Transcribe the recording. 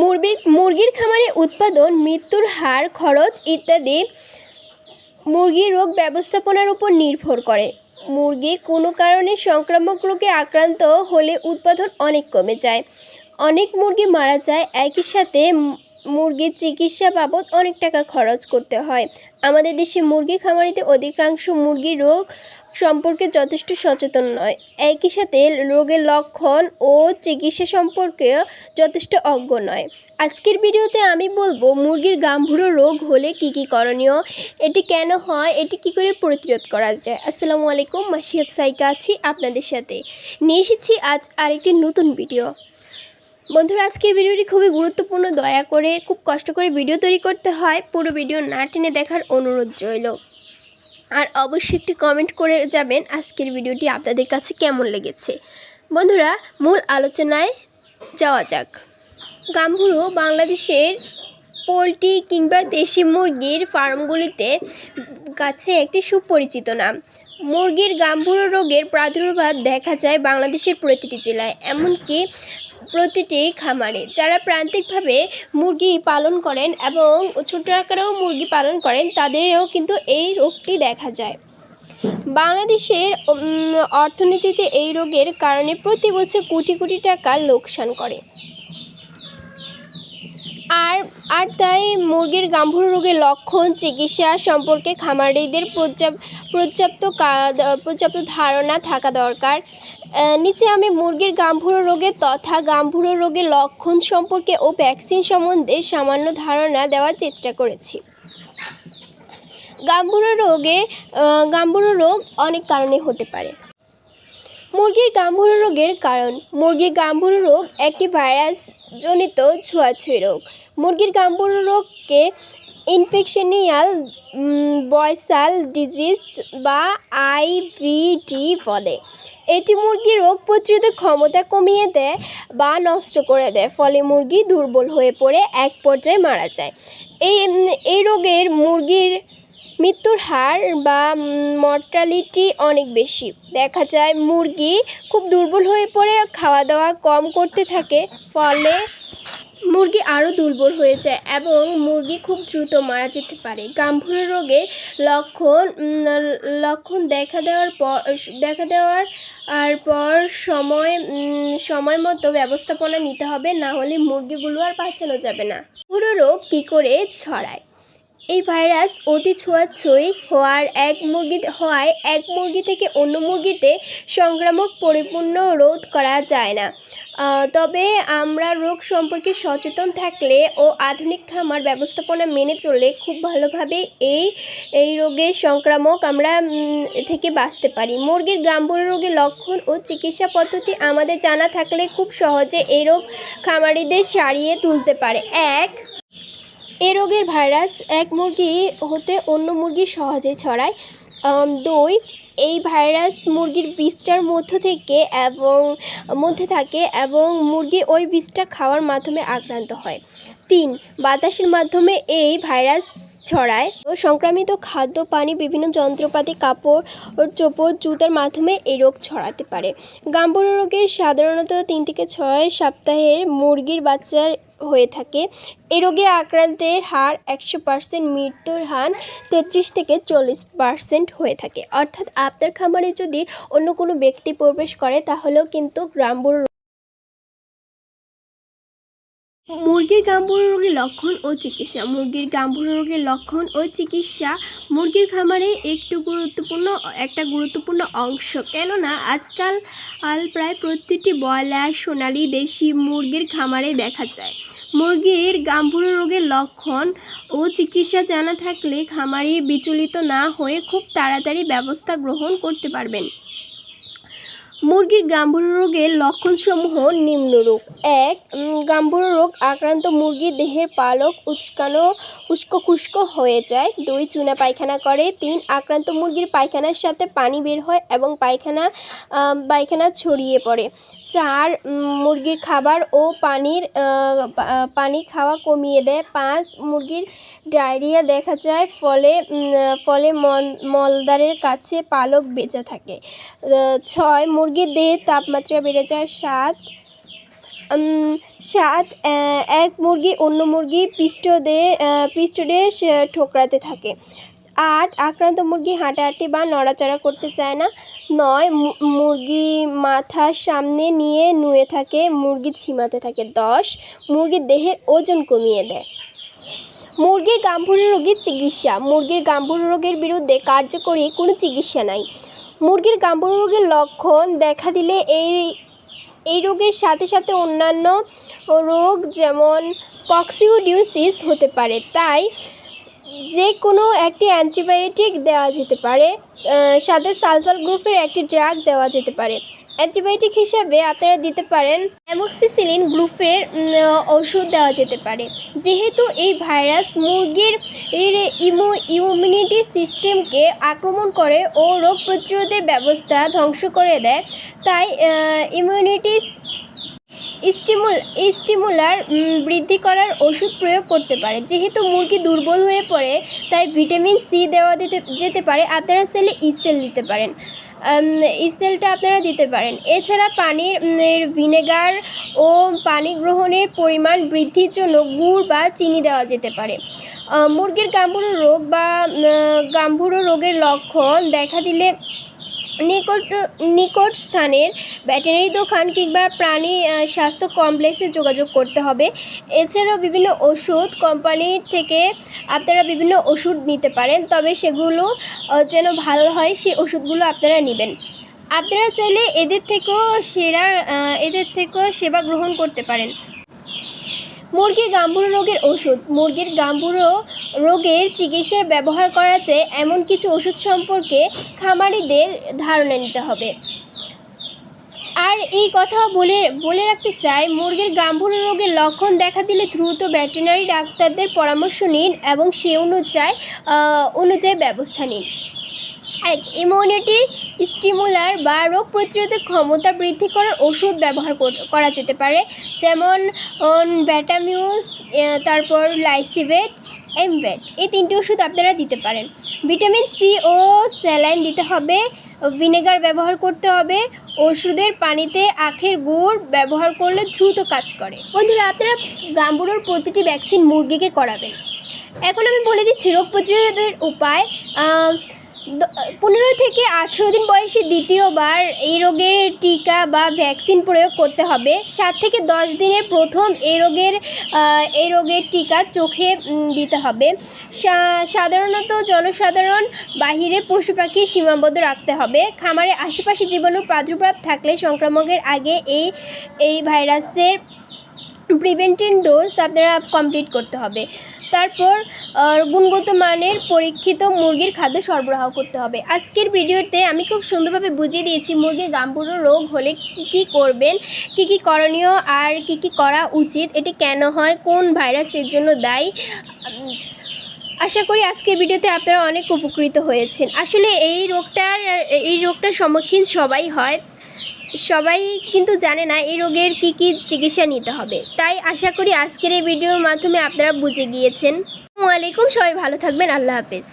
মুরগির মুরগির খামারে উৎপাদন, মৃত্যুর হার, খরচ ইত্যাদি মুরগি রোগ ব্যবস্থাপনার উপর নির্ভর করে। মুরগি কোনো কারণে সংক্রামক রোগে আক্রান্ত হলে উৎপাদন অনেক কমে যায়। অনেক মুরগি মারা যায়, একই সাথে মুরগির চিকিৎসা বাবদ অনেক টাকা খরচ করতে হয়। আমাদের দেশে মুরগি খামারিতে অধিকাংশ মুরগির রোগ সম্পর্কে যথেষ্ট সচেতন নয়। একই সাথে রোগের লক্ষণ ও চিকিৎসা সম্পর্কে যথেষ্ট অজ্ঞ নয়। আজকের ভিডিওতে আমি বলব, মুরগির গাম্ভুরো রোগ হলে কি কি করণীয়, এটি কেন হয়, এটি কি করে প্রতিরোধ করা যায়। আসসালামু আলাইকুম, মাসিয়াত সাইকা আছি আপনাদের সাথে। নিয়ে এসেছি আজ আরেকটি নতুন ভিডিও। বন্ধুরা, আজকের ভিডিওটি খুবই গুরুত্বপূর্ণ। দয়া করে খুব কষ্ট করে ভিডিও তৈরি করতে হয়। পুরো ভিডিও না টেনে দেখার অনুরোধ রইল। আর অবশ্যই একটি কমেন্ট করে যাবেন আজকের ভিডিওটি আপনাদের কাছে কেমন লেগেছে। বন্ধুরা, মূল আলোচনায় যাওয়া যাক। গাম্ভুরু বাংলাদেশের পোলট্রি কিংবা দেশি মুরগির ফার্মগুলিতে কাছে একটি সুপরিচিত নাম। মুরগির গাম্ভুরু রোগের প্রাদুর্ভাব দেখা যায় বাংলাদেশের প্রতিটি জেলায়। এমনকি প্রতিটি খামারে। যারা প্রান্তিকভাবে মুরগি পালন করেন এবং ছোট আকারেও মুরগি পালন করেন, তাদেরও কিন্তু এই রোগটি দেখা যায়। বাংলাদেশের অর্থনীতিতে এই রোগের কারণে প্রতি বছর কোটি কোটি টাকা লোকসান করে। আর আর তাই মুরগির গাম্ভীর্য রোগের লক্ষণ চিকিৎসা সম্পর্কে খামারিদের পর্যাপ্ত পর্যাপ্ত ধারণা থাকা দরকার। নিচে আমি মুরগির গাম্ভীর্য রোগের তথা গাম্ভীর্য রোগের লক্ষণ সম্পর্কে ও ভ্যাকসিন সম্বন্ধে সামান্য ধারণা দেওয়ার চেষ্টা করেছি। গাম্ভীর্য রোগে আহ, গাম্ভীর্য রোগ অনেক কারণে হতে পারে। মুরগির গাম্ভীর্য রোগের কারণ মুরগির গাম্ভীর্য রোগ একটি ভাইরাস জনিত ছোঁয়াছুঁয়ি রোগ। মুরগির গাম্ভীর্য রোগকে ইনফেকশনিয়াল বয়সাল ডিজিজ বা আইভিডি বলে। এটি মুরগির রোগ প্রতিরোধের ক্ষমতা কমিয়ে দেয় বা নষ্ট করে দেয়, ফলে মুরগি দুর্বল হয়ে পড়ে, এক পর্যায়ে মারা যায়। এই এই রোগের মুরগির মৃত্যুর হার বা মর্টালিটি অনেক বেশি। দেখা যায় মুরগি খুব দুর্বল হয়ে পড়ে, খাওয়া দাওয়া কম করতে থাকে, ফলে মুরগি আরও দুর্বল হয়ে যায় এবং মুরগি খুব দ্রুত মারা যেতে পারে। গাম্ভুর রোগের লক্ষণ লক্ষণ দেখা দেওয়ার পর, দেখা দেওয়ার আর পর সময় সময় মতো ব্যবস্থাপনা নিতে হবে, না হলে মুরগিগুলো আর বাঁচানো যাবে না। পুরো রোগ কী করে ছড়ায়? এই ভাইরাস অতি ছোঁয়াছুঁই হওয়ার এক মুরগি হওয়ায় এক মুরগি থেকে অন্য মুরগিতে সংক্রামক পরিপূর্ণ রোধ করা যায় না। তবে আমরা রোগ সম্পর্কে সচেতন থাকলে ও আধুনিক খামার ব্যবস্থাপনা মেনে চললে খুব ভালোভাবে এই এই রোগের সংক্রামক আমরা থেকে বাঁচতে পারি। মুরগির গাম্ভীর্য রোগের লক্ষণ ও চিকিৎসা পদ্ধতি আমাদের জানা থাকলে খুব সহজে এই রোগ খামারিদের সারিয়ে তুলতে পারে। এক এ রোগের ভাইরাস এক মুরগি হতে অন্য মুরগি সহজে ছড়ায় দই এই ভাইরাস মুরগির বীজটার মধ্য থেকে এবং মধ্যে থাকে এবং মুরগি ওই বীজটা খাওয়ার মাধ্যমে আক্রান্ত হয়। তিন, বাতাসের মাধ্যমে এই ভাইরাস ছড়ায়। ও সংক্রামিত খাদ্য, পানি, বিভিন্ন যন্ত্রপাতি, কাপড় ও চোপড়, জুতার মাধ্যমে এই রোগ ছড়াতে পারে। গাম্বুর রোগের সাধারণত তিন থেকে ছয় সপ্তাহের মুরগির বাচ্চার হয়ে থাকে। এই রোগে আক্রান্তের হার একশো পার্সেন্ট, মৃত্যুর হার তেত্রিশ থেকে চল্লিশ পার্সেন্ট হয়ে থাকে। অর্থাৎ আপনার খামারে যদি অন্য কোনো ব্যক্তি প্রবেশ করে, তাহলেও কিন্তু গ্রাম্বুর মুরগির গাম্ভীর্য রোগের লক্ষণ ও চিকিৎসা। মুরগির গাম্ভীর্য রোগের লক্ষণ ও চিকিৎসা মুরগির খামারে একটু গুরুত্বপূর্ণ, একটা গুরুত্বপূর্ণ অংশ। কেননা, আজকাল প্রায় প্রতিটি ব্রয়লার, সোনালি দেশি মুরগির খামারে দেখা যায়। মুরগির গাম্ভীর্য রোগের লক্ষণ ও চিকিৎসা জানা থাকলে খামারি বিচলিত না হয়ে খুব তাড়াতাড়ি ব্যবস্থা গ্রহণ করতে পারবেন। মুরগির গাম্ভীর্য রোগের লক্ষণসমূহ নিম্নরূপ। এক উম, গাম্ভীর্য রোগ আক্রান্ত মুরগির দেহের পালক উচকানো উস্কো খুস্কো হয়ে যায়। দুই চুনা পায়খানা করে। তিন আক্রান্ত মুরগির পায়খানার সাথে পানি বের হয় এবং পায়খানা পায়খানা ছড়িয়ে পড়ে। চার মুরগির খাবার ও পানির পানি খাওয়া কমিয়ে দেয়। পাঁচ মুরগির ডায়রিয়া দেখা যায় ফলে ফলে মল- মলদ্বারের কাছে পালক বেঁচে থাকে। ছয় মুরগির দেহের তাপমাত্রা বেড়ে যায় সাত সাত এক মুরগি অন্য মুরগি পৃষ্ঠদে আহ, পৃষ্ঠদেশ আহ, ঠোকরাতে থাকে। আট আক্রান্ত মুরগি হাঁটাহাঁটি বা নড়াচড়া করতে চায় না। নয় মুরগি মাথার সামনে নিয়ে নুয়ে থাকে মুরগি ঝিমাতে থাকে। দশ মুরগির দেহের ওজন কমিয়ে দেয়। মুরগির গাম্ভীর্য রোগীর চিকিৎসা। মুরগির গাম্ভীর্য রোগের বিরুদ্ধে কার্যকরী কোনো চিকিৎসা নাই। মুরগির গাম্ভীর্য রোগের লক্ষণ দেখা দিলে এই এই রোগের সাথে সাথে অন্যান্য রোগ যেমন কক্সিওডিউসিস হতে পারে। তাই যে কোনো একটি অ্যান্টিবায়োটিক দেওয়া যেতে পারে সাথে সালফার গ্রুপের একটি ড্রাগ দেওয়া যেতে পারে। অ্যান্টিবায়োটিক হিসাবে আপনারা দিতে পারেন অ্যামোক্সিসিলিন গ্রুপের ওষুধ দেওয়া যেতে পারে। যেহেতু এই ভাইরাস মুরগির এর ইমো ইমিউনিটি সিস্টেমকে আক্রমণ করে ও রোগ প্রতিরোধের ব্যবস্থা ধ্বংস করে দেয়, তাই ইমিউনিটি স্টিমুল স্টিমুলার বৃদ্ধি করার ওষুধ প্রয়োগ করতে পারে। যেহেতু মুরগি দুর্বল হয়ে পড়ে তাই ভিটামিন সি দেওয়া দিতে যেতে পারে। আপনারা চাইলে ইসেল দিতে পারেন। ইসেলটা আপনারা দিতে পারেন। এছাড়া পানির ভিনেগার ও পানি গ্রহণের পরিমাণ বৃদ্ধির জন্য গুড় বা চিনি দেওয়া যেতে পারে। মুরগির গাম্ভীর্য রোগ বা উম, গাম্ভীর্য রোগের লক্ষণ দেখা দিলে নিকট নিকট স্থানের ভেটেরিনারি দোকান কিংবা প্রাণী স্বাস্থ্য কমপ্লেক্সে যোগাযোগ করতে হবে। এছাড়াও বিভিন্ন ওষুধ কোম্পানির থেকে আপনারা বিভিন্ন ওষুধ নিতে পারেন, তবে সেগুলো যেন ভালো হয় সেই ওষুধগুলো আপনারা নেবেন। আপনারা চাইলে এদের থেকেও সেরা এদের থেকেও সেবা গ্রহণ করতে পারেন। মুরগির গাম্ভীর্য রোগের ওষুধ। মুরগির গাম্ভীর্য রোগের চিকিৎসায় ব্যবহার করা যায় এমন কিছু ওষুধ সম্পর্কে খামারিদের ধারণা নিতে হবে। আর এই কথা বলে বলে রাখতে চাই, মুরগির গাম্ভীর্য রোগের লক্ষণ দেখা দিলে দ্রুত ভেটেরিনারি ডাক্তারদের পরামর্শ নিন এবং সে অনুযায়ী অনুযায়ী ব্যবস্থা নিন। এক ইমিউনিটি স্টিমুলার বা রোগ প্রতিরোধের ক্ষমতা বৃদ্ধি করার ওষুধ ব্যবহার করা যেতে পারে। যেমন ভ্যাটামিউস তারপর লাইসিভেট এমভেট এই তিনটি ওষুধ আপনারা দিতে পারেন। ভিটামিন সি ও স্যালাইন দিতে হবে ভিনেগার ব্যবহার করতে হবে, ওষুধের পানিতে আখের গুড় ব্যবহার করলে দ্রুত কাজ করে। বন্ধুরা, আপনারা গাম্বুরোর প্রতিটি ভ্যাকসিন মুরগিকে করাবেন। এখন আমি বলে দিচ্ছি রোগ প্রতিরোধের উপায়। পনেরো থেকে আঠেরো দিন বয়সে দ্বিতীয়বার এই রোগের টিকা বা ভ্যাকসিন প্রয়োগ করতে হবে। সাত থেকে দশ দিনের প্রথম এই রোগের এই রোগের টিকা চোখে দিতে হবে। সাধারণত জনসাধারণ বাহিরে পশু পাখি সীমাবদ্ধ রাখতে হবে। খামারে আশেপাশে জীবাণু প্রাদুর্ভাব থাকলে সংক্রামকের আগে এই এই ভাইরাসের প্রিভেন্টিভ ডোজ আপনারা কমপ্লিট করতে হবে। তারপর গুণগত মানের পরীক্ষিত মুরগির খাদ্য সরবরাহ করতে হবে। আজকের ভিডিওতে আমি খুব সুন্দরভাবে বুঝিয়ে দিয়েছি মুরগির গাম্ভীর্য রোগ হলে কী কী করবেন, কী কী করণীয় আর কী কী করা উচিত, এটি কেন হয়, কোন ভাইরাসের জন্য দায়ী। আশা করি আজকের ভিডিওতে আপনারা অনেক উপকৃত হয়েছেন। আসলে এই রোগটার এই রোগটার সম্মুখীন সবাই হয়। সবাই কিন্তু জানে না এই রোগের কি কি চিকিৎসা নিতে হবে। তাই আশা করি আজকের এই ভিডিওর মাধ্যমে আপনারা বুঝে গিয়েছেন। আলাইকুম, সবাই ভালো থাকবেন, আল্লাহ হাফেজ।